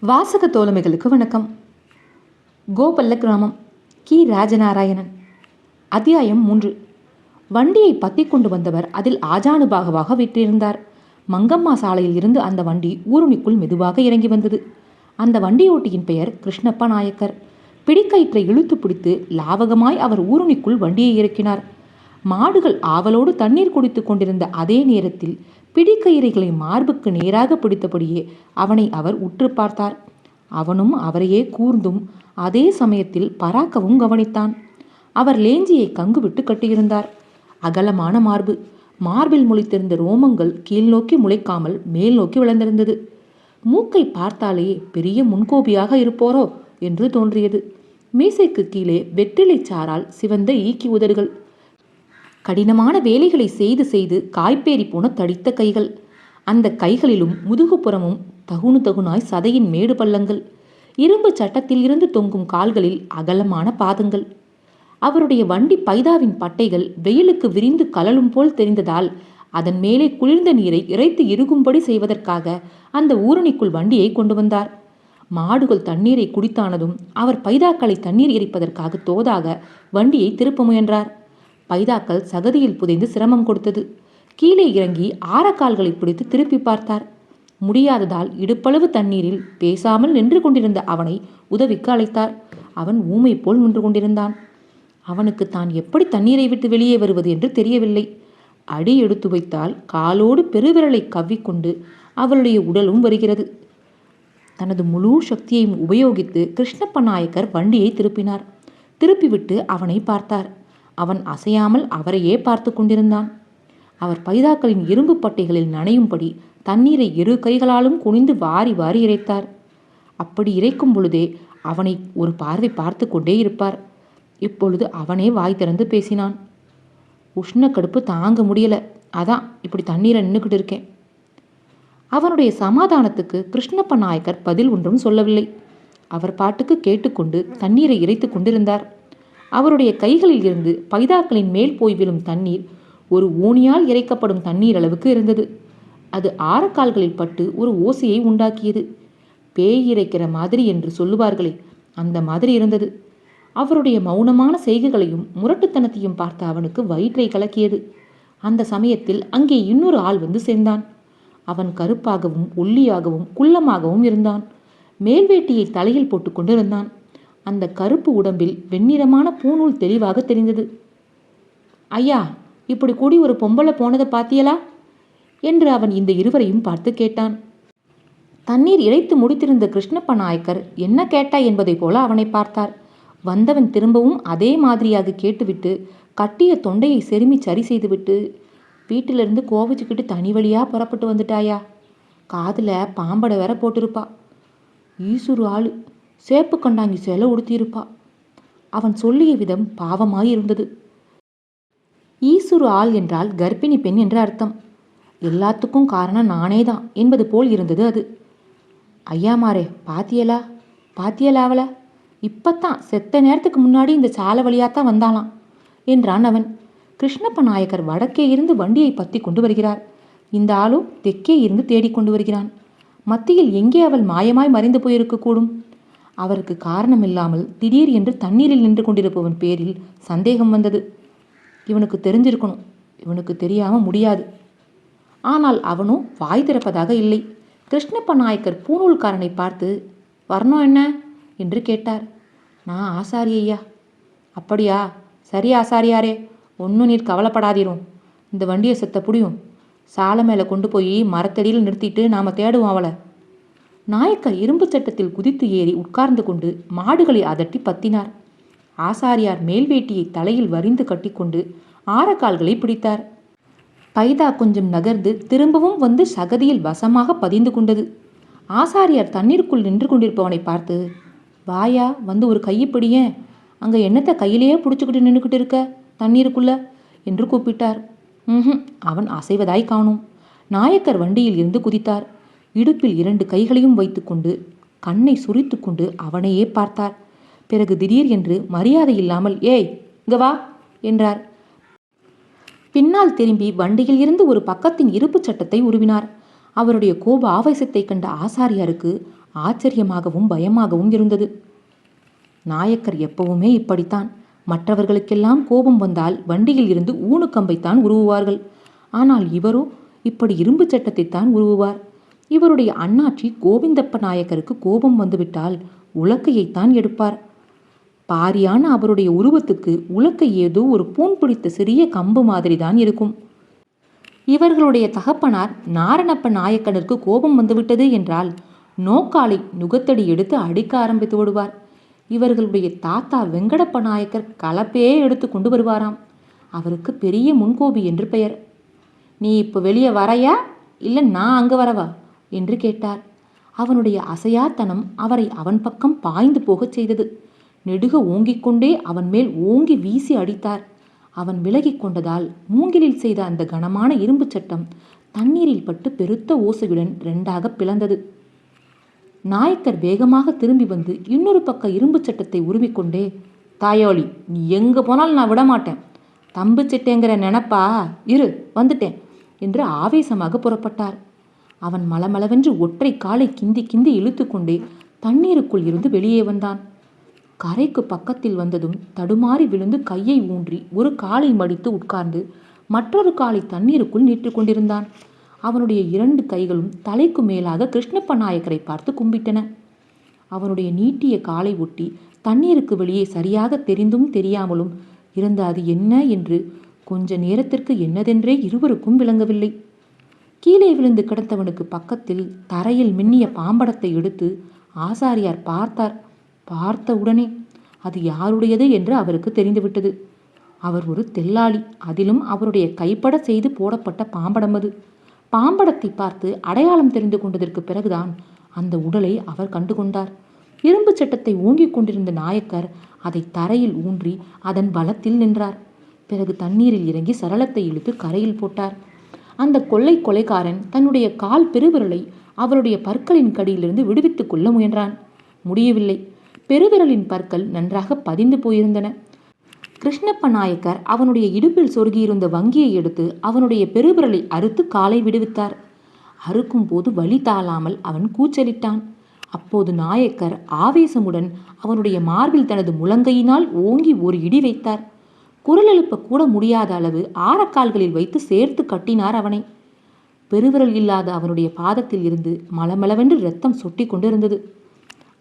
வாசக தோழமைகளுக்கு வணக்கம். கோபல்ல கிராமம் கி. ராஜநாராயணன். அத்தியாயம் மூன்று. வண்டியை பத்தி கொண்டு வந்தவர் அதில் ஆஜானுபாகவாக விற்றிருந்தார். மங்கம்மா சாலையில் இருந்து அந்த வண்டி ஊருணிக்குள் மெதுவாக இறங்கி வந்தது. அந்த வண்டியோட்டியின் பெயர் கிருஷ்ணப்ப நாயக்கர். பிடிக்கயிற்றை இழுத்து பிடித்து லாவகமாய் அவர் ஊருணிக்குள் வண்டியை இறக்கினார். மாடுகள் ஆவலோடு தண்ணீர் குடித்துக் கொண்டிருந்த அதே நேரத்தில் பிடிக்கயிறைகளை மார்புக்கு நேராக பிடித்தபடியே அவனை அவர் உற்று பார்த்தார். அவனும் அவரையே கூர்ந்தும் அதே சமயத்தில் பராக்கவும் கவனித்தான். அவர் லேஞ்சியை கங்கு விட்டு கட்டியிருந்தார். அகலமான மார்பு. மார்பில் முளைத்திருந்த ரோமங்கள் கீழ் நோக்கி முளைக்காமல் மேல் நோக்கி விளந்திருந்தது மூக்கை பார்த்தாலே பெரிய முன்கோபியாக இருப்போரோ என்று தோன்றியது. மீசைக்கு கீழே வெற்றிலை சாரால் சிவந்த ஈக்கி உதடுகள். கடினமான வேலைகளை செய்து செய்து காய்ப்பேறி போன தடித்த கைகள். அந்த கைகளிலும் முதுகுப்புறமும் தகுனு தகுனாய் சதையின் மேடு பள்ளங்கள். இரும்பு சட்டத்தில் இருந்து தொங்கும் கால்களில் அகலமான பாதங்கள். அவருடைய வண்டி பைதாவின் பட்டைகள் வெயிலுக்கு விரிந்து கலலும் போல் தெரிந்ததால் அதன் மேலே குளிர்ந்த நீரை இறைத்து இறுகும்படி செய்வதற்காக அந்த ஊரணிக்குள் வண்டியை கொண்டு வந்தார். மாடுகள் தண்ணீரை குடித்தானதும் அவர் பைதாக்களை தண்ணீர் எரிப்பதற்காக தோதாக வண்டியை திருப்ப முயன்றார். பைதாக்கள் சகதியில் புதைந்து சிரமம் கொடுத்தது. கீழே இறங்கி ஆரக்கால்களை பிடித்து திருப்பி பார்த்தார். முடியாததால் இடுப்பளவு தண்ணீரில் பேசாமல் நின்று கொண்டிருந்த அவனை உதவிக்கு அழைத்தார். அவன் ஊமை போல் நின்று கொண்டிருந்தான். அவனுக்கு தான் எப்படி தண்ணீரை விட்டு வெளியே வருவது என்று தெரியவில்லை. அடி எடுத்து வைத்தால் காலோடு பெருவிரலை கவ்விக்கொண்டு அவளுடைய உடலும் வருகிறது. தனது முழு சக்தியையும் உபயோகித்து கிருஷ்ணப்ப நாயக்கர் வண்டியை திருப்பினார். திருப்பிவிட்டு அவனை பார்த்தார். அவன் அசையாமல் அவரையே பார்த்து கொண்டிருந்தான். அவர் பைதாக்களின் இரும்பு பட்டைகளில் நனையும்படி தண்ணீரை இரு கைகளாலும் குனிந்து வாரி வாரி இறைத்தார். அப்படி இறைக்கும் பொழுதே அவனை ஒரு பார்வை பார்த்து கொண்டே இருப்பார். இப்பொழுது அவனே வாய் திறந்து பேசினான். உஷ்ண கடுப்பு தாங்க முடியல. அதான் இப்படி தண்ணீரை நின்றுக்கிட்டு இருக்கேன். அவனுடைய சமாதானத்துக்கு கிருஷ்ணப்ப நாயக்கர் பதில் ஒன்றும் சொல்லவில்லை. அவர் பாட்டுக்கு கேட்டுக்கொண்டு தண்ணீரை இறைத்து கொண்டிருந்தார். அவருடைய கைகளில் இருந்து பைதாக்களின் மேல் போய் விழும் தண்ணீர் ஒரு ஊனியால் இறைக்கப்படும் தண்ணீர் அளவுக்கு இருந்தது. அது ஆரக்கால்களில் பட்டு ஒரு ஓசையை உண்டாக்கியது. பேய் இறைக்கிற மாதிரி என்று சொல்லுவார்களே அந்த மாதிரி இருந்தது. அவருடைய மௌனமான செய்கைகளையும் முரட்டுத்தனத்தையும் பார்த்த அவனுக்கு வயிற்றை கலக்கியது. அந்த சமயத்தில் அங்கே இன்னொரு ஆள் வந்து சேர்ந்தான். அவன் கருப்பாகவும் ஒல்லியாகவும் குள்ளமாகவும் இருந்தான். மேல்வேட்டியை தலையில் போட்டுக்கொண்டு இருந்தான் அந்த கருப்பு உடம்பில் வெண்ணிறமான பூநூல் தெளிவாக தெரிந்தது. ஐயா இப்படி கூடி ஒரு பொம்பளை போனதை பாத்தியலா? என்று அவன் இந்த இருவரையும் பார்த்து கேட்டான். தண்ணீர் இறைத்து முடித்திருந்த கிருஷ்ணப்ப நாயக்கர் என்ன கேட்டாய் என்பதைப் போல அவனை பார்த்தார். வந்தவன் திரும்பவும் அதே மாதிரியாக கேட்டுவிட்டு கட்டிய தொண்டையை செருமி சரி செய்துவிட்டு வீட்டிலிருந்து கோவிச்சுக்கிட்டு தனி வழியாக புறப்பட்டு வந்துட்டாயா? காதில் பாம்படை வேற போட்டிருப்பா. ஈசுரு ஆளு. சேப்பு கண்டாங்கி சேலை உடுத்தியிருப்பா. அவன் சொல்லிய விதம் பாவமாயிருந்தது. ஈசுரு ஆள் என்றால் கர்ப்பிணி பெண் என்று அர்த்தம். எல்லாத்துக்கும் காரணம் நானே தான் என்பது போல் இருந்தது அது. ஐயாமாரே பாத்தியலா? பாத்தியலா இப்பத்தான் செத்த நேரத்துக்கு முன்னாடி இந்த சாலை வழியாத்தான் வந்தாலாம் என்றான் அவன். கிருஷ்ணப்ப நாயக்கர் வடக்கே இருந்து வண்டியை பத்தி கொண்டு வருகிறார். இந்த ஆளும் தெற்கே இருந்து தேடிக்கொண்டு வருகிறான். மத்தியில் எங்கே அவள் மாயமாய் மறைந்து போயிருக்கக்கூடும்? அவருக்கு காரணமில்லாமல் திடீர் என்று தண்ணீரில் நின்று கொண்டிருப்பவன் பேரில் சந்தேகம் வந்தது. இவனுக்கு தெரிஞ்சிருக்கணும். இவனுக்கு தெரியாம முடியாது. ஆனால் அவனும் வாய் திறப்பதாக இல்லை. கிருஷ்ணப்ப நாயக்கர் பூநூல்காரனை பார்த்து வரணும் என்ன? என்று கேட்டார். நான் ஆசாரி ஐயா. அப்படியா? சரி ஆசாரியாரே ஒன்றும் நீர் கவலைப்படாதீரும். இந்த வண்டியை செத்த புடியும். சாலை மேலே கொண்டு போய் மரத்தடியில் நிறுத்திட்டு நாம் தேடுவோம் அவளை. நாயக்கர் இரும்பு சட்டத்தில் குதித்து ஏறி உட்கார்ந்து கொண்டு மாடுகளை அதட்டி பத்தினார். ஆசாரியார் மேல்வேட்டியை தலையில் வரிந்து கட்டிக்கொண்டு ஆரக்கால்களை பிடித்தார். பைதா கொஞ்சம் நகர்ந்து திரும்பவும் வந்து சகதியில் வசமாக பதிந்து கொண்டது. ஆசாரியார் தண்ணீருக்குள் நின்று கொண்டிருப்பவனை பார்த்து வாயா வந்து ஒரு கையை அங்கே என்னத்தை கையிலேயே பிடிச்சிக்கிட்டு நின்றுக்கிட்டு இருக்க? தண்ணீருக்குள்ள? என்று கூப்பிட்டார். ம் அவன் அசைவதாய் காணும். நாயக்கர் வண்டியில் இருந்து குதித்தார். இடுப்பில் இரண்டு கைகளையும் வைத்துக்கொண்டு கண்ணை சுரித்துக்கொண்டு அவனையே பார்த்தார் பிறகு திடீர் என்று மரியாதை இல்லாமல் ஏய் இங்க வா என்றார். பின்னால் திரும்பி வண்டியில் இருந்து ஒரு பக்கத்தின் இருப்புச் சட்டத்தை உருவினார். அவருடைய கோப ஆவேசத்தை கண்ட ஆசாரியாருக்கு ஆச்சரியமாகவும் பயமாகவும் இருந்தது. நாயக்கர் எப்பவுமே இப்படித்தான். மற்றவர்களுக்கெல்லாம் கோபம் வந்தால் வண்டியில் இருந்து ஊனுக்கம்பைத்தான் உருவுவார்கள். ஆனால் இவரோ இப்படி இரும்பு சட்டத்தைத்தான் உருவுவார். இவருடைய அண்ணாச்சி கோவிந்தப்ப நாயக்கருக்கு கோபம் வந்துவிட்டால் உலக்கையைத்தான் எடுப்பார். பாரியான அவருடைய உருவத்துக்கு உலக்கை ஏதோ ஒரு பூன் பிடித்த சிறிய கம்பு மாதிரிதான் இருக்கும். இவர்களுடைய தகப்பனார் நாரணப்ப நாயக்கனுக்கு கோபம் வந்துவிட்டது என்றால் நோக்காலை நுகத்தடி எடுத்து அடிக்க ஆரம்பித்து விடுவார். இவர்களுடைய தாத்தா வெங்கடப்ப நாயக்கர் கலப்பையே எடுத்து கொண்டு வருவாராம். அவருக்கு பெரிய முன்கோபி என்று பெயர். நீ இப்போ வெளியே வரையா? இல்லை நான் அங்கே வரவா? என்று கேட்டார் அவனுடைய அசையாத்தனம் அவரை அவன் பக்கம் பாய்ந்து போகச் செய்தது. நெடுக ஓங்கிக் கொண்டே அவன் மேல் ஓங்கி வீசி அடித்தார். அவன் விலகிக் கொண்டதால் மூங்கிலில் செய்த அந்த கனமான இரும்புச் சட்டம் தண்ணீரில் பட்டு பெருத்த ஓசையுடன் ரெண்டாக பிளந்தது. நாயக்கர் வேகமாக திரும்பி வந்து இன்னொரு பக்க இரும்பு சட்டத்தை உருவிக்கொண்டே தாயோலி நீ எங்கே போனாலும் நான் விடமாட்டேன் தம்பு சிட்டேங்கிற நினப்பா. இரு வந்துட்டேன் என்று ஆவேசமாக புறப்பட்டார். அவன் மலமளவென்று ஒற்றை காலை கிந்தி கிந்தி இழுத்துக்கொண்டே தண்ணீருக்குள் இருந்து வெளியே வந்தான். கரைக்கு பக்கத்தில் வந்ததும் தடுமாறி விழுந்து கையை ஊன்றி ஒரு காலை மடித்து உட்கார்ந்து மற்றொரு காலை தண்ணீருக்குள் நீட்டு கொண்டிருந்தான். அவனுடைய இரண்டு கைகளும் தலைக்கு மேலாக கிருஷ்ணப்ப நாயக்கரை பார்த்து கும்பிட்டன. அவனுடைய நீட்டிய காலை ஒட்டி தண்ணீருக்கு வெளியே சரியாக தெரிந்தும் தெரியாமலும் இருந்த அது என்ன? என்று கொஞ்ச நேரத்திற்கு என்னதென்றே இருவருக்கும் விளங்கவில்லை. கீழே விழுந்து கிடந்தவனுக்கு பக்கத்தில் தரையில் மின்னிய பாம்படத்தை எடுத்து ஆசாரியார் பார்த்தார். பார்த்த உடனே அது யாருடையது என்று அவருக்கு தெரிந்துவிட்டது. அவர் ஒரு தெல்லாளி அதிலும் அவருடைய கைப்பட செய்து போடப்பட்ட பாம்படம் அது. பாம்படத்தை பார்த்து அடையாளம் தெரிந்து கொண்டதற்கு பிறகுதான் அந்த உடலை அவர் கண்டுகொண்டார். இரும்பு சட்டத்தை ஊங்கிக் கொண்டிருந்த நாயக்கர் அதை தரையில் ஊன்றி அதன் பலத்தில் நின்றார். பிறகு தண்ணீரில் இறங்கி சரளத்தை இழுத்து கரையில் போட்டார். அந்த கொள்ளை கொலைக்காரன் தன்னுடைய கால் பெருவிரலை அவருடைய பற்களின் கடியிலிருந்து விடுவித்துக் கொள்ள முயன்றான். முடியவில்லை. பெருவிரலின் பற்கள் நன்றாக பதிந்து போயிருந்தன. கிருஷ்ணப்ப நாயக்கர் அவனுடைய இடுப்பில் சொருகியிருந்த வங்கியை எடுத்து அவனுடைய பெருவிரலை அறுத்து காலை விடுவித்தார். அறுக்கும் போது வழி தாளாமல் அவன் கூச்சலிட்டான். அப்போது நாயக்கர் ஆவேசமுடன் அவனுடைய மார்பில் தனது முழங்கையினால் ஓங்கி ஒரு இடி வைத்தார். குரல் எழுப்ப கூட முடியாத அளவு ஆரக்கால்களில் வைத்து சேர்த்து கட்டினார் அவனை. பெருவிரல் இல்லாத அவனுடைய பாதத்தில் இருந்து மலமளவென்று ரத்தம் சொட்டி கொண்டிருந்தது.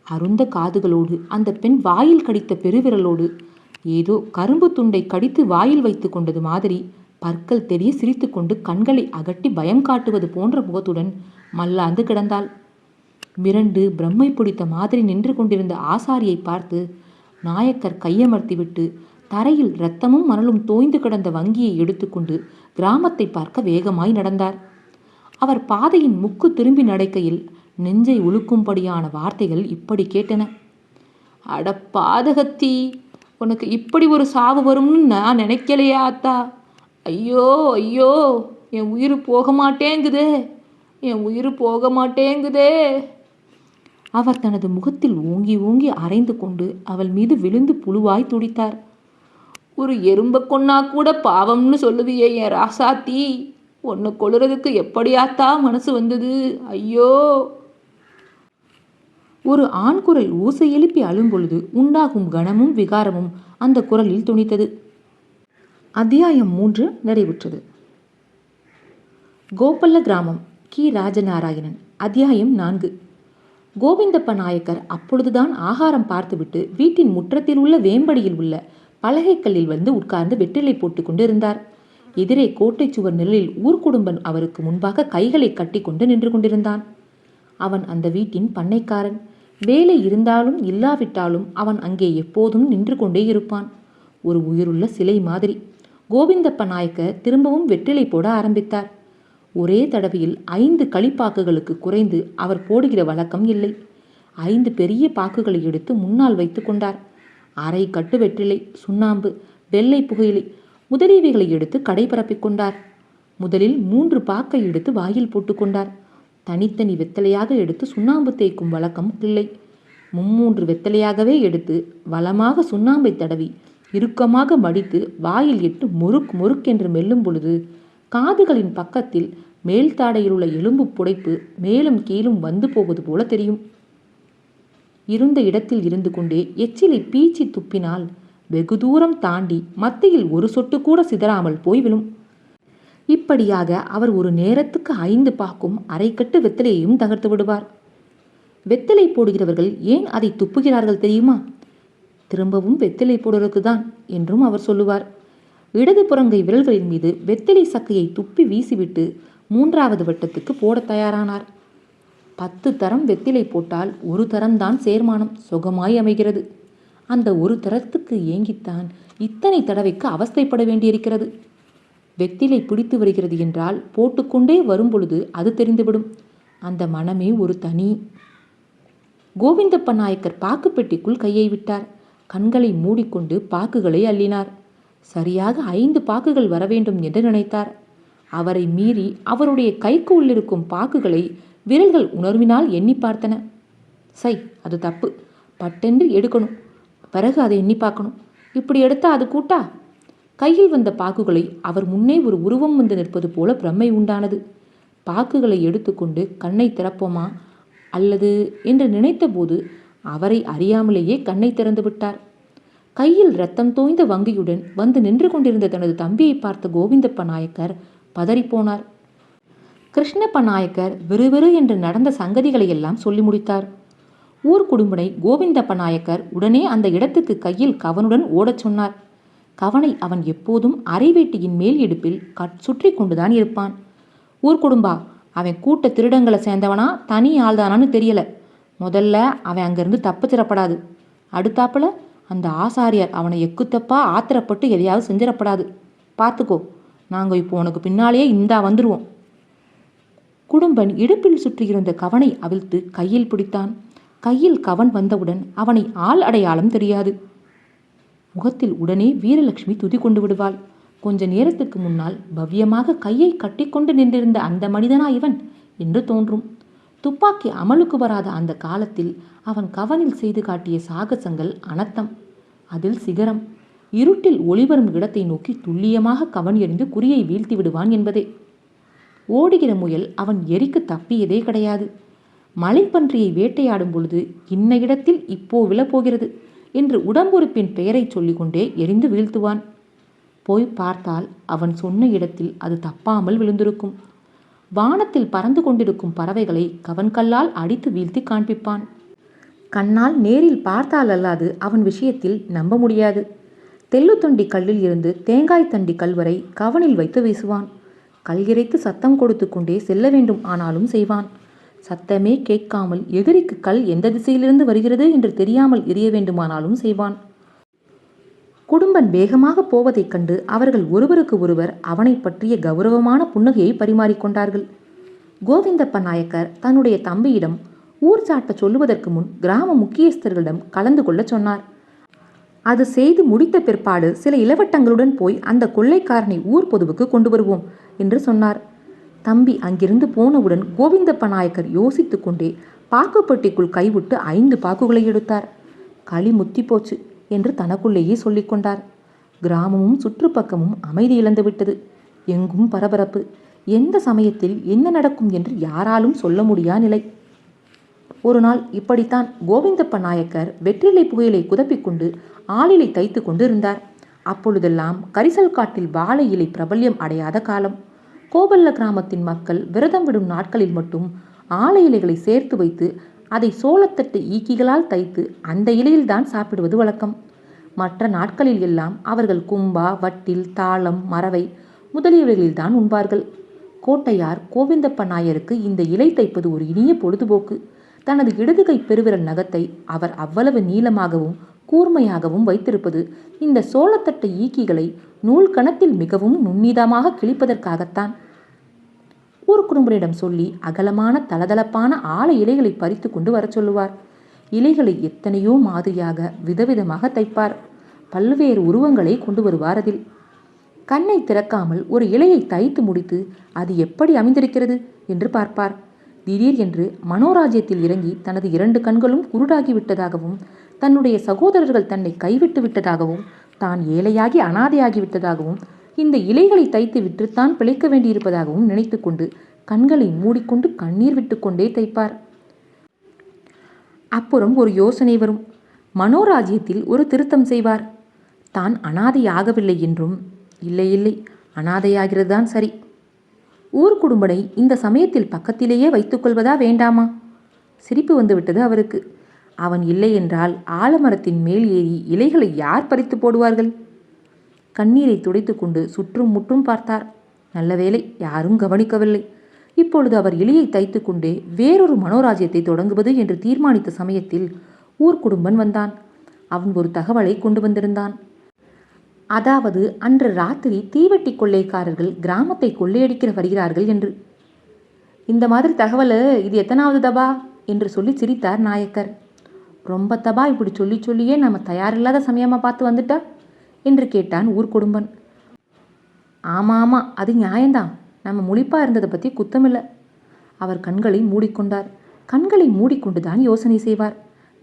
அருந்த காதுகளோடு அந்த பெண் வாயில் கடித்த பெருவிரலோடு ஏதோ கரும்பு துண்டை கடித்து வாயில் வைத்து கொண்டது மாதிரி பற்கள் தெரிய சிரித்துக்கொண்டு கண்களை அகட்டி பயம் காட்டுவது போன்ற முகத்துடன் மல்லாந்து கிடந்தாள். மிரண்டு பிரம்மை பிடித்த மாதிரி நின்று கொண்டிருந்த ஆசாரியை பார்த்து நாயக்கர் கையமர்த்திவிட்டு தரையில் இரத்தமும் மணலும் தோய்ந்து கிடந்த வங்கியை எடுத்துக்கொண்டு கிராமத்தை பார்க்க வேகமாய் நடந்தார். அவர் பாதையின் முக்கு திரும்பி நடக்கையில் நெஞ்சை உழுக்கும்படியான வார்த்தைகள் இப்படி கேட்டன. அட பாதகத்தி உனக்கு இப்படி ஒரு சாவு வரும்னு நான் நினைக்கலையா அத்தா? ஐயோ ஐயோ என் உயிர் போக மாட்டேங்குதே என் உயிர் போக மாட்டேங்குதே. அவர் தனது முகத்தில் ஓங்கி ஓங்கி அரைந்து கொண்டு அவள் மீது விழுந்து புழுவாய் துடித்தார். ஒரு எறும்ப கொன்னா கூட பாவம்னு சொல்லுவியே என் ராசாத்தி. ஒன்று கொளுறதுக்கு எப்படியாத்தா மனசு வந்தது? ஐயோ. ஒரு ஆண் குரல் ஓசை எழுப்பி அழும்பொழுது உண்டாகும் கணமும் விகாரமும் அந்த குரலில் துணித்தது. அத்தியாயம் மூன்று நிறைவுற்றது. கோபல்ல கிராமம் கி. ராஜநாராயணன் அத்தியாயம் நான்கு. கோவிந்தப்ப நாயக்கர் அப்பொழுதுதான் ஆகாரம் பார்த்துவிட்டு வீட்டின் முற்றத்தில் உள்ள வேம்படியில் உள்ள பலகைக்கல்லில் வந்து உட்கார்ந்து வெற்றிலை போட்டுக் கொண்டிருந்தார். எதிரே கோட்டை சுவர் நிழலில் ஊர்க்குடும்பன் அவருக்கு முன்பாக கைகளை கட்டி கொண்டு நின்று கொண்டிருந்தான். அவன் அந்த வீட்டின் பண்ணைக்காரன். வேலை இருந்தாலும் இல்லாவிட்டாலும் அவன் அங்கே எப்போதும் நின்று கொண்டே இருப்பான். ஒரு உயிருள்ள சிலை மாதிரி. கோவிந்தப்ப நாயக்க திரும்பவும் வெற்றிலை போட ஆரம்பித்தார். ஒரே தடவையில் ஐந்து களிப்பாக்குகளுக்கு குறைந்து அவர் போடுகிற வழக்கம் இல்லை. ஐந்து பெரிய பாக்குகளை எடுத்து முன்னால் வைத்து கொண்டார். அரை கட்டு வெற்றிலை சுண்ணாம்பு வெள்ளை புகையிலை முதலியவைகளை எடுத்து கடை பரப்பிக் கொண்டார். முதலில் மூன்று பாக்கை எடுத்து வாயில் போட்டுக்கொண்டார் தனித்தனி வெத்தலையாக எடுத்து சுண்ணாம்பு தேய்க்கும் வழக்கம் இல்லை. மும்மூன்று வெத்தலையாகவே எடுத்து வளமாக சுண்ணாம்பை தடவி இறுக்கமாக மடித்து வாயில் இட்டு முறுக் முறுக்கென்று மெல்லும் பொழுது காதுகளின் பக்கத்தில் மேல் தாடையில் உள்ள எலும்பு புடைப்பு மேலும் கீழும் வந்து போவது போல தெரியும். இருந்த இடத்தில் இருந்து கொண்டே எச்சிலை பீச்சி துப்பினால் வெகு தூரம் தாண்டி மத்தியில் ஒரு சொட்டு கூட சிதறாமல் போய் விழும் இப்படியாக அவர் ஒரு நேரத்துக்கு ஐந்து பாக்கும் அரைக்கட்டு வெத்தலையையும் தகர்த்து விடுவார். வெத்தலை போடுகிறவர்கள் ஏன் அதை துப்புகிறார்கள் தெரியுமா? திரும்பவும் வெத்தலை போடுவதற்கு தான் என்றும் அவர் சொல்லுவார். இடது புறங்கை விரல்களின் மீது வெத்தலை சக்கையை துப்பி வீசிவிட்டு மூன்றாவது வட்டத்துக்கு போட தயாரானார். பத்து தரம் வெத்திலை போட்டால் ஒரு தரம்தான் சேர்மானம் சுகமாய் அமைகிறது. அந்த ஒரு தரத்துக்கு ஏங்கித்தான் இத்தனை தடவைக்கு அவஸ்தைப்பட வேண்டியிருக்கிறது. வெத்திலை பிடித்து வருகிறது என்றால் போட்டுக்கொண்டே வரும்பொழுது அது தெரிந்துவிடும். அந்த மனமே ஒரு தனி. கோவிந்தப்ப நாயக்கர் பாக்குப்பெட்டிக்குள் கையை விட்டார். கண்களை மூடிக்கொண்டு பாக்குகளை அள்ளினார். சரியாக ஐந்து பாக்குகள் வர வேண்டும் என்று நினைத்தார். அவரை மீறி அவருடைய கைக்கு உள்ளிருக்கும் பாக்குகளை விரல்கள் உணர்வினால் எண்ணி பார்த்தன. சை அது தப்பு. பட்டென்று எடுக்கணும். பிறகு அதை எண்ணி பார்க்கணும். இப்படி எடுத்தா அது கூட்டா? கையில் வந்த பாக்குகளை அவர் முன்னே ஒரு உருவம் வந்து நிற்பது போல பிரமை உண்டானது. பாக்குகளை எடுத்துக்கொண்டு கண்ணை திறப்போமா? அல்லது என்று நினைத்தபோது அவரை அறியாமலேயே கண்ணை திறந்து விட்டார். கையில் ரத்தம் தோய்ந்த வங்கியுடன் வந்து நின்று கொண்டிருந்த தனது தம்பியை பார்த்த கோவிந்தப்ப நாயக்கர் பதறிப்போனார் கிருஷ்ணப்ப நாயக்கர் விறுவிறு என்று நடந்த சங்கதிகளை எல்லாம் சொல்லி முடித்தார். ஊர் குடும்பனை கோவிந்தப்ப நாயக்கர் உடனே அந்த இடத்துக்கு கையில் கவனுடன் ஓடச் சொன்னார். கவனை அவன் எப்போதும் அரைவேட்டியின் மேல் இடுப்பில் கட் சுற்றி கொண்டுதான் இருப்பான். ஊர் குடும்பா அவன் கூட்ட திருடங்களை சேர்ந்தவனா தனி ஆள்தானான்னு தெரியல. முதல்ல அவன் அங்கேருந்து தப்பிச்சிடப்படாது அடுத்தாப்புல அந்த ஆசாரியார் அவனை எக்குத்தப்பா ஆத்திரப்பட்டு எதையாவது செஞ்சிடப்படாது. பார்த்துக்கோ நாங்கள் இப்போ உனக்கு பின்னாலேயே இந்தா வந்துடுவோம் குடும்பன் இடுப்பில் சுற்றியிருந்த கவனை அவிழ்த்து கையில் பிடித்தான். கையில் கவன் வந்தவுடன் அவனை ஆள் அடையாளம் தெரியாது. முகத்தில் உடனே வீரலட்சுமி துதி கொண்டு விடுவாள். கொஞ்ச நேரத்துக்கு முன்னால் பவ்யமாக கையை கட்டிக்கொண்டு நின்றிருந்த அந்த மனிதனா இவன் என்று தோன்றும். துப்பாக்கி அமலுக்கு வராத அந்த காலத்தில் அவன் கவனில் செய்து காட்டிய சாகசங்கள் அனர்த்தம். அதில் சிகரம். இருட்டில் ஒளிவரும் இடத்தை நோக்கி துல்லியமாக கவன் எறிந்து குறியை வீழ்த்தி விடுவான் என்பதே. ஓடுகிற முயல் அவன் எரிக்கு தப்பியதே கிடையாது. மலைப்பன்றியை வேட்டையாடும் பொழுது இன்ன இடத்தில் இப்போ விழப்போகிறது என்று உடம்புறுப்பின் பெயரை சொல்லிக்கொண்டே எரிந்து வீழ்த்துவான். போய் பார்த்தால் அவன் சொன்ன இடத்தில் அது தப்பாமல் விழுந்திருக்கும். வானத்தில் பறந்து கொண்டிருக்கும் பறவைகளை கவன்கல்லால் அடித்து வீழ்த்தி காண்பிப்பான். கண்ணால் நேரில் பார்த்தால் அல்லாது அவன் விஷயத்தில் நம்ப முடியாது. தெல்லுத்தொண்டி கல்லில் இருந்து தேங்காய் தண்டி கல் வரை கவனில் வைத்து வீசுவான். கல்கிரைத்து சத்தம் கொடுத்து கொண்டே செல்ல வேண்டும் ஆனாலும் செய்வான். சத்தமே கேட்காமல் எதிரிக்கு கல் எந்த திசையிலிருந்து வருகிறது என்று தெரியாமல் எரிய வேண்டுமானாலும் செய்வான். குடும்பன் வேகமாக போவதைக் கண்டு அவர்கள் ஒருவருக்கு ஒருவர் அவனை பற்றிய கௌரவமான புன்னகையை பரிமாறிக்கொண்டார்கள் கோவிந்தப்ப நாயக்கர் தன்னுடைய தம்பியிடம் ஊர் சாட்ட சொல்லுவதற்கு முன் கிராம முக்கியஸ்தர்களிடம் கலந்து கொள்ளச் சொன்னார். அது செய்து முடித்த பிற்பாடு சில இளவட்டங்களுடன் போய் அந்த கொள்ளைக்காரனை ஊர் பொதுவுக்கு கொண்டு வருவோம். என்று சொன்னார். தம்பி அங்கிருந்து போனவுடன் கோவிந்தப்ப நாயக்கர் யோசித்து கொண்டே பாக்குப்பட்டிக்குள் கைவிட்டு ஐந்து பாக்குகளை எடுத்தார். களி முத்தி போச்சு என்று தனக்குள்ளேயே சொல்லிக்கொண்டார் கிராமமும் சுற்றுப்பக்கமும் அமைதி இழந்துவிட்டது எங்கும் பரபரப்பு. எந்த சமயத்தில் என்ன நடக்கும் என்று யாராலும் சொல்ல முடியா நிலை ஒரு நாள் இப்படித்தான் கோவிந்தப்ப நாயக்கர் வெற்றிலை புகையிலை குதப்பிக்கொண்டு ஆளிலை தைத்து கொண்டு இருந்தார் அப்பொழுதெல்லாம் கரிசல் காட்டில் வாழை இலை பிரபல்யம் அடையாத காலம். கோபல்ல கிராமத்தின் மக்கள் விரதம் விடும் நாட்களில் மட்டும் ஆலை இலைகளை சேர்த்து வைத்து அதை சோளத்தட்டு ஈக்கிகளால் தைத்து அந்த இலையில்தான் சாப்பிடுவது வழக்கம். மற்ற நாட்களில் எல்லாம் அவர்கள் கும்பா வட்டில் தாளம் மரவை முதலியவைகளில்தான் உண்பார்கள். கோட்டையார் கோவிந்தப்ப நாயருக்கு இந்த இலை தைப்பது ஒரு இனிய பொழுதுபோக்கு. தனது இடது கை பெருவிரல் நகத்தை அவர் அவ்வளவு நீளமாகவும் கூர்மையாகவும் வைத்திருப்பது இந்த சோளத்தட்ட ஈக்கிகளை நூல் கணத்தில் மிகவும் நுண்ணிதமாக கிழிப்பதற்காகத்தான். ஊர் குடும்பனிடம் சொல்லி அகலமான தளதளப்பான ஆழ இலைகளை பறித்து கொண்டு வரச் சொல்லுவார். இலைகளை எத்தனையோ மாதிரியாக விதவிதமாக தைப்பார். பல்வேறு உருவங்களை கொண்டு வருவார் அதில். கண்ணை திறக்காமல் ஒரு இலையை தைத்து முடித்து அது எப்படி அமைந்திருக்கிறது என்று பார்ப்பார். திடீர் என்று மனோராஜ்யத்தில் இறங்கி தனது இரண்டு கண்களும் குருடாகி விட்டதாகவும் தன்னுடைய சகோதரர்கள் தன்னை கைவிட்டு விட்டதாகவும் தான் ஏழையாகி அனாதையாகி விட்டதாகவும் இந்த இலைகளை தைத்து விற்றுத்தான் பிழைக்க வேண்டியிருப்பதாகவும் நினைத்து கொண்டு கண்களை மூடிக்கொண்டு கண்ணீர் விட்டுக்கொண்டே தைப்பார். அப்புறம் ஒரு யோசனை வரும். மனோராஜ்யத்தில் ஒரு திருத்தம் செய்வார். தான் அனாதையாகவில்லை என்றும் இல்லை இல்லை அனாதையாகிறது தான் சரி. ஊர் குடும்பனை இந்த சமயத்தில் பக்கத்திலேயே வைத்துக்கொள்வதா வேண்டாமா? சிரிப்பு வந்துவிட்டது அவருக்கு. அவன் இல்லை என்றால் ஆலமரத்தின் மேல் ஏறி இலைகளை யார் பறித்து போடுவார்கள்? கண்ணீரை துடைத்துக்கொண்டு சுற்றும் முற்றும் பார்த்தார். நல்ல வேளை யாரும் கவனிக்கவில்லை. இப்பொழுது அவர் இலையை தைத்துக்கொண்டே வேறொரு மனோராஜ்யத்தை தொடங்குவது என்று தீர்மானித்த சமயத்தில் ஊர்க்குடும்பன் வந்தான். அவன் ஒரு தகவலை கொண்டு வந்திருந்தான். அதாவது அன்று ராத்திரி தீவெட்டி கொள்ளைக்காரர்கள் கிராமத்தை கொள்ளையடிக்கிற வருகிறார்கள் என்று. இந்த மாதிரி தகவல் இது எத்தனாவது தபா? என்று சொல்லி சிரித்தார் நாயக்கர். ரொம்ப தபா இப்படி சொல்லி சொல்லியே நம்ம தயாரில்லாத சமயமாக பார்த்து வந்துட்டா? என்று கேட்டான் ஊர்க்குடும்பன் ஆமாம் ஆமாம் அது நியாயம்தான். நம்ம முழிப்பாக இருந்ததை பற்றி குத்தமில்லை. அவர் கண்களை மூடிக்கொண்டார். கண்களை மூடிக்கொண்டு தான் யோசனை செய்வார்.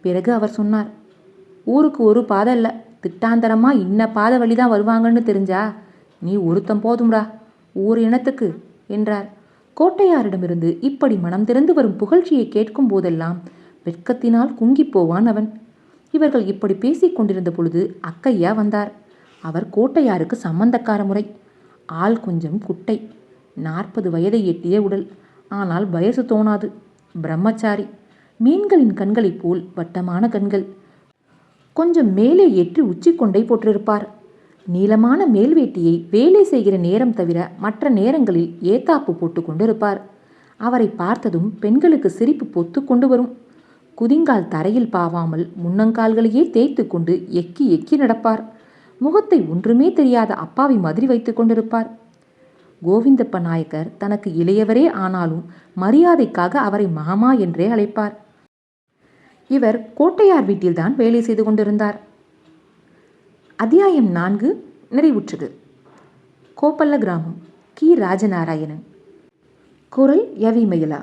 பிறகு அவர் சொன்னார் ஊருக்கு ஒரு பாதை இல்லை. திட்டாந்தரமாக இன்ன பாதை வழி தான் வருவாங்கன்னு தெரிஞ்சா நீ ஒருத்தம் போதும்டா. ஊர் இனத்துக்கு என்றார். கோட்டையாரிடமிருந்து இப்படி மனம் திறந்து வரும் புகழ்ச்சியை கேட்கும் போதெல்லாம் வெட்கத்தினால் குங்கிப் போவான் அவன். இவர்கள் இப்படி பேசிக் கொண்டிருந்த பொழுது அக்கையா வந்தார். அவர் கோட்டையாருக்கு சம்பந்தக்கார முறை. ஆள் கொஞ்சம் குட்டை. நாற்பது வயதை எட்டிய உடல். ஆனால் வயசு தோணாது. பிரம்மச்சாரி. மீன்களின் கண்களைப் போல் வட்டமான கண்கள். கொஞ்சம் மேலே ஏற்றி உச்சி கொண்டை போட்டிருப்பார். நீளமான மேல்வேட்டியை வேலை செய்கிற நேரம் தவிர மற்ற நேரங்களில் ஏத்தாப்பு போட்டு கொண்டிருப்பார். அவரை பார்த்ததும் பெண்களுக்கு சிரிப்பு பொத்து கொண்டு வரும். குதிங்கால் தரையில் பாவாமல் முன்னங்கால்களையே தேய்த்து கொண்டு எக்கி எக்கி நடப்பார். முகத்தை ஒன்றுமே தெரியாத அப்பாவி மாதிரி வைத்து கொண்டிருப்பார். கோவிந்தப்ப நாயக்கர் தனக்கு இளையவரே ஆனாலும் மரியாதைக்காக அவரை மாமா என்றே அழைப்பார். இவர் கோட்டையார் வீட்டில்தான் வேலை செய்து கொண்டிருந்தார். அத்தியாயம் நான்கு நிறைவுற்றது. கோப்பல்ல கிராமம் கி. ராஜநாராயணன். குரல் யவி மயிலா